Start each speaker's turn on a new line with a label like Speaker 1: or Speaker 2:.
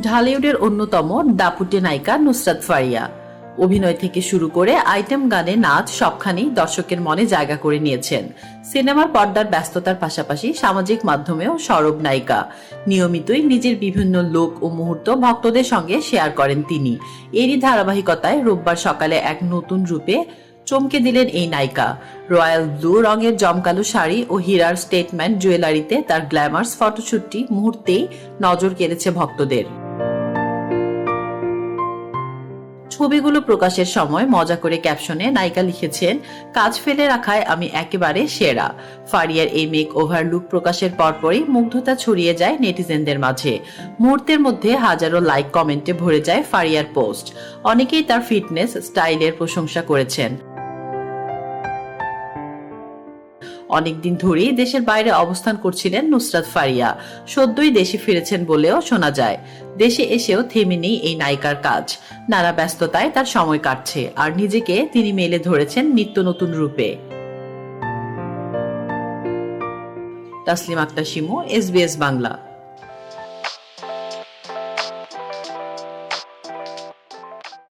Speaker 1: ঢালিউডের অন্যতম দাপুটে নায়িকা নুসরাত ফারিয়া। অভিনয় থেকে শুরু করে আইটেম গানে নাচ সবখানেই দর্শকের মনে জায়গা করে নিয়েছেন। সিনেমার পর্দার ব্যস্ততার পাশাপাশি সামাজিক মাধ্যমেও সরব নায়িকা। নিয়মিতই নিজের বিভিন্ন লোক ও মুহূর্ত ভক্তদের সঙ্গে শেয়ার করেন তিনি। এরই ধারাবাহিকতায় রোববার সকালে এক নতুন রূপে চমকে দিলেন এই নায়িকা। রয়্যাল ব্লু রঙের জমকালো শাড়ি ও হীরার স্টেটমেন্ট জুয়েলারিতে তার গ্ল্যামার্স ফটোশুটটি মুহূর্তেই নজর কেড়েছে ভক্তদের। ছবিগুলো প্রকাশের সময় মজা করে ক্যাপশনে নায়িকা লিখেছেন, কাজ ফেলে রাখায় আমি একেবারে সেরা। ফারিয়ার এই মেক ওভার লুক প্রকাশের পরপরই মুগ্ধতা ছড়িয়ে যায় নেটিজেনদের মাঝে। মুহূর্তের মধ্যে হাজারো লাইক কমেন্টে ভরে যায় ফারিয়ার পোস্ট। অনেকেই তার ফিটনেস, স্টাইলের প্রশংসা করেছেন। অনেকদিন ধরেই দেশের বাইরে অবস্থান করছিলেন নুসরাত ফারিয়া। সদ্যই দেশে ফিরেছেন বলেও শোনা যায়। দেশে এসেও থেমে নেই এই নায়িকার কাজ। নানা ব্যস্ততায় তার সময় কাটছে, আর নিজেকে তিনি মেলে ধরেছেন নিত্য নতুন রূপে। তাসলিম আক্তার শিমু এসবিএস বাংলা।